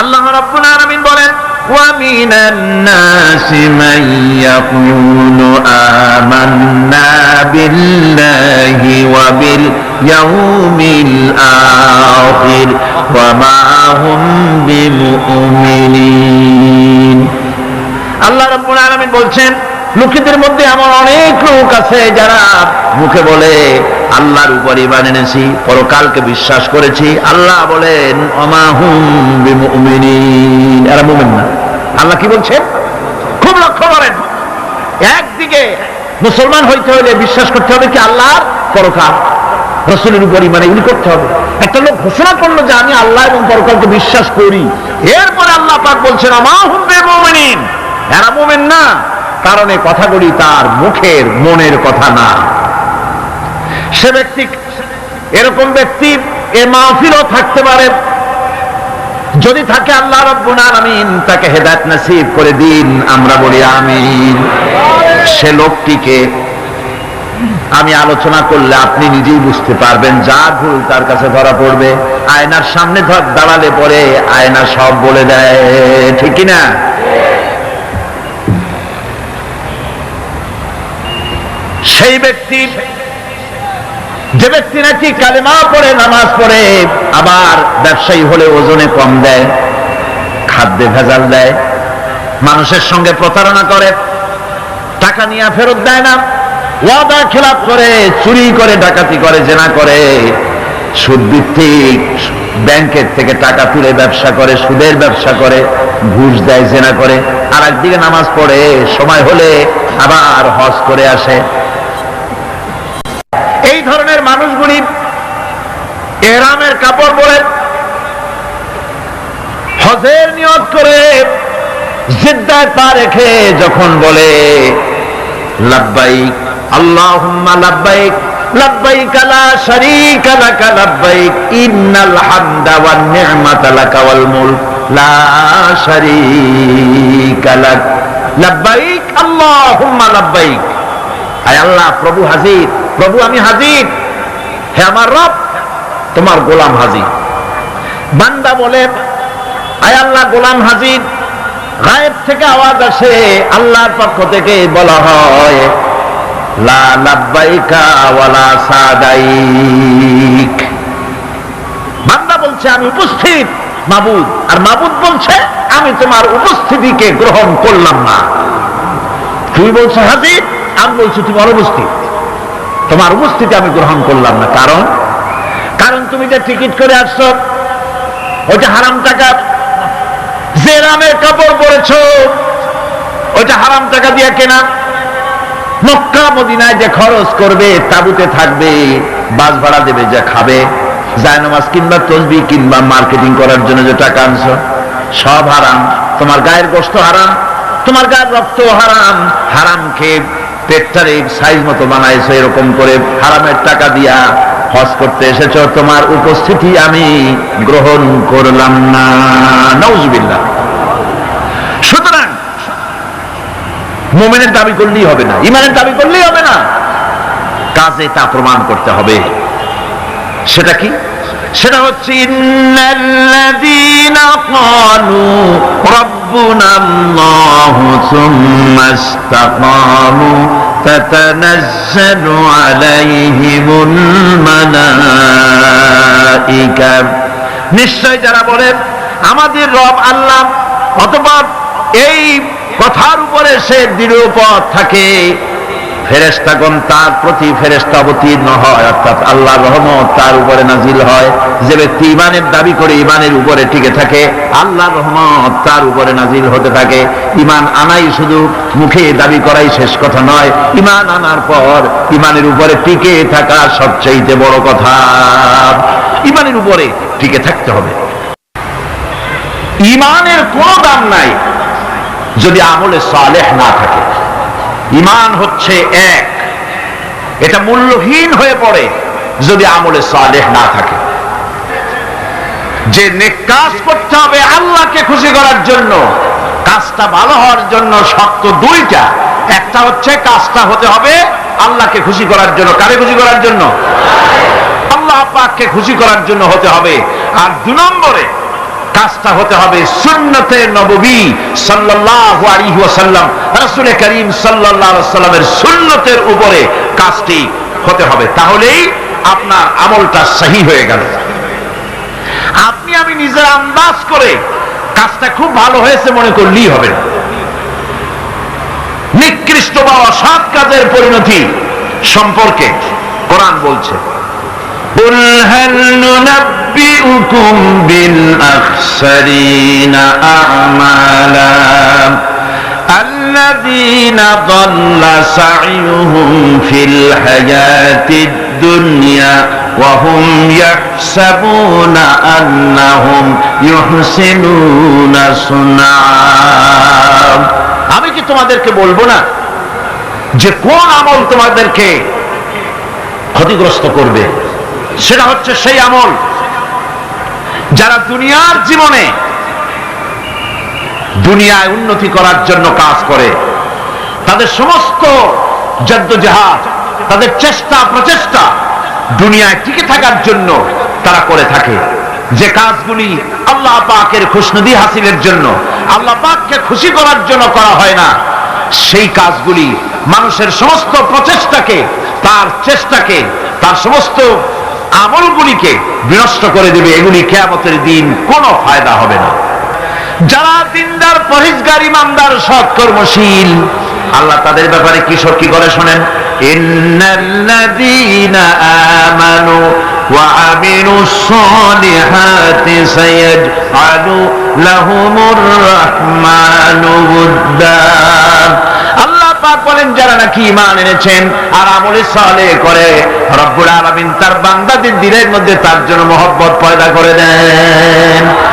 আল্লাহ রাব্বুল আলামিন বলেন, ওয়া মিনান নাসি মান ইয়াকুলু আমান্না বিল্লাহি ওয়া বিল ইয়াউমিল আখির ওয়া মা হুম বিমুমিনিন. আল্লাহ রাব্বুল আলামিন বলছেন, লোকেদের মধ্যে আমার অনেক লোক আছে যারা মুখে বলে আল্লাহর উপর ইমান এনেছি, পরকালকে বিশ্বাস করেছি। আল্লাহ বলেন আল্লাহ কি বলছেন খুব লক্ষ্য করেন। একদিকে মুসলমান হইতে হলে বিশ্বাস করতে হবে কি আল্লাহর পরকাল। রসুলের উপর ইমান এগুলি করতে হবে। একটা লোক ঘোষণা করল যে আমি আল্লাহ এবং পরকালকে বিশ্বাস করি। এরপরে আল্লাহ পাক বলছেন, অমাহুম বিমুমিনিন। এরা মুমিন না, কারণ কথাগুলি তার মুখের, মনের কথা না। সে ব্যক্তি, এরকম ব্যক্তি, এ মাহফিলও থাকতে পারে। যদি থাকে আল্লাহ রব্বুল আলামিন, তাকে হেদায়েত নসিব করে দিন, আমরা বলি আমিন। সে লোকটিকে আমি আলোচনা করলে আপনি নিজেই বুঝতে পারবেন, যা ভুল তার কাছে ধরা পড়বে। আয়নার সামনে ধর, দাঁড়ালে পরে আয়না সব বলে দেয়। ঠিক না সেই ব্যক্তি যে ব্যক্তি নাকি কালেমা পড়ে, নামাজ পড়ে, আবার ব্যবসায়ী হলে ওজনে কম দেয়, খাদ্যে ভেজাল দেয়, মানুষের সঙ্গে প্রতারণা করে, টাকা নিয়ে ফেরত দেয় না, ওয়াদা খেলাপ করে, চুরি করে, ডাকাতি করে, জেনা করে, সুদ ভিত্তিক, ব্যাংকের থেকে টাকা তুলে ব্যবসা করে, সুদের ব্যবসা করে, ঘুষ দেয়, জেনা করে আর একদিকে নামাজ পড়ে, সময় হলে আবার হজ করে আসে এই ধরনের মানুষগুলি এরামের কাপড় পরে হজের নিয়ত করে জিদ্দায় পা রেখে যখন বলে, লাব্বাইক, আল্লাহুম্মা লাব্বাইক আল্লাহ, প্রভু হাজির, প্রভু আমি হাজির। হে আমার রব, তোমার গোলাম হাজির। বান্দা বলে আয় আল্লাহ, গোলাম হাজির। গায়েব থেকে আওয়াজ আসে, আল্লাহর পক্ষ থেকে বলা হয় লাব্বাইকা বান্দা বলছে, আমি উপস্থিত, মাবুদ। আর মাবুদ বলছে, আমি তোমার উপস্থিতিকে গ্রহণ করলাম না। তুমি বলছো, হাজির? আমি বলছি তুমি অনুপস্থিত তোমার উপস্থিতি আমি গ্রহণ করলাম না। কারণ? কারণ তুমি যে টিকিট করে আসছো, ওইটা হারাম টাকা। যে কাপড় পরেছো, ওইটা হারাম টাকা দিয়ে কেনা। মক্কা, মদিনায় যে খরচ করবে, তাবুতে থাকবে, বাস ভাড়া দেবে, যা খাবে। জায়নামাজ কিংবা তসবি কিংবা মার্কেটিং করার জন্য যে টাকা আনছো, সব হারাম। তোমার গায়ের গোস্ত হারাম, তোমার গায়ের রক্ত হারাম। হারাম খেয়ে পেটটারে সাইজ মতো বানাইছো, এরকম করে হারামের টাকা দিয়া হজ করতে এসেছ। তোমার উপস্থিতি আমি গ্রহণ করলাম না। নজবিল্লা মোমেনের দাবি করলেই হবে না, ইমানের দাবি করলেই হবে না। কাজে তা প্রমাণ করতে হবে। সেটা কি? সেটা হচ্ছে নিশ্চয় যারা বলেন, আমাদের রব আল্লাহ অথবা এই কথার উপরে সে দৃঢ় পথ থাকে। ফেরেস্তাগণ তার প্রতি ফেরেস্তা অবতীর্ণ হয়, অর্থাৎ আল্লাহ রহমত তার উপরে নাজিল হয়। যে ব্যক্তি ইমানের দাবি করে ইমানের উপরে টিকে থাকে আল্লাহ রহমত তার উপরে নাজিল হতে থাকে। ইমান আনাই শুধু মুখে দাবি করাই শেষ কথা নয় ইমান আনার পর ইমানের উপরে টিকে থাকা সবচেয়ে বড় কথা। ইমানের উপরে টিকে থাকতে হবে। ইমানের কোনো দাম নাই। যদি আমলে সালেহ না থাকে। ইমান হচ্ছে এক। এটা মূল্যহীন হয়ে পড়ে যদি আমলে সালেহ না থাকে। যে কাজ করতে হবে আল্লাহকে খুশি করার জন্য, কাজটা ভালো হওয়ার জন্য শক্ত দুইটা। একটা হচ্ছে কাজটা হতে হবে আল্লাহকে খুশি করার জন্য। কারে খুশি করার জন্য? আল্লাহ পাককে খুশি করার জন্য হতে হবে। আর দু নম্বরে কাজটা হতে হবে সুন্নতে নববী সাল্লাল্লাহু আলাইহি করিম সাল্লাল্লাহু ওয়াসাল্লামের সুন্নতের উপরে কাজটি হতে হবে। তাহলেই আপনার আমলটা সহি হয়ে গেল। আপনি আমি নিজের আন্দাজ করে কাজটা খুব ভালো হয়েছে মনে করলেই হবে। নিকৃষ্ট বা অসৎ কাজের পরিণতি সম্পর্কে কোরআন বলছে। قل هل ننبئكم بالأخسرين أعمالا الذين ضل سعيهم في الحياة الدنيا وهم يحسبون أنهم يحسنون صنعا আমি কি তোমাদেরকে বলব না যে কোন আমল তোমাদেরকে ক্ষতিগ্রস্ত করবে সেটা হচ্ছে সেই আমল। যারা দুনিয়ার জীবনে দুনিয়ায় উন্নতি করার জন্য কাজ করে, তাদের সমস্ত জদ্দজাহাদ তাদের চেষ্টা, প্রচেষ্টা দুনিয়ায় টিকে থাকার জন্য তারা করে থাকে। যে কাজগুলি আল্লাহ পাকের খুশনদি হাসিলের জন্য, আল্লাহ পাককে খুশি করার জন্য করা হয় না, সেই কাজগুলি মানুষের সমস্ত প্রচেষ্টাকে, তার চেষ্টাকে, তার সমস্ত আমলগুলিকে বিনষ্ট করে দেবে, এগুলি কেয়ামতের দিন কোনো ফায়দা হবে না। যারা দিনদার পরিষ্কার ইমানদার সৎ কর্মশীল আল্লাহ তাদের ব্যাপারে কি কি করে শোনেন? ইন্নাল্লাযীনা বলেন মান এনেছেন? আর আমলে সালে করে রব্বুল আলমিন তার বান্দাদের দিলের মধ্যে তার জন্য মহব্বত পয়দা করে দেন।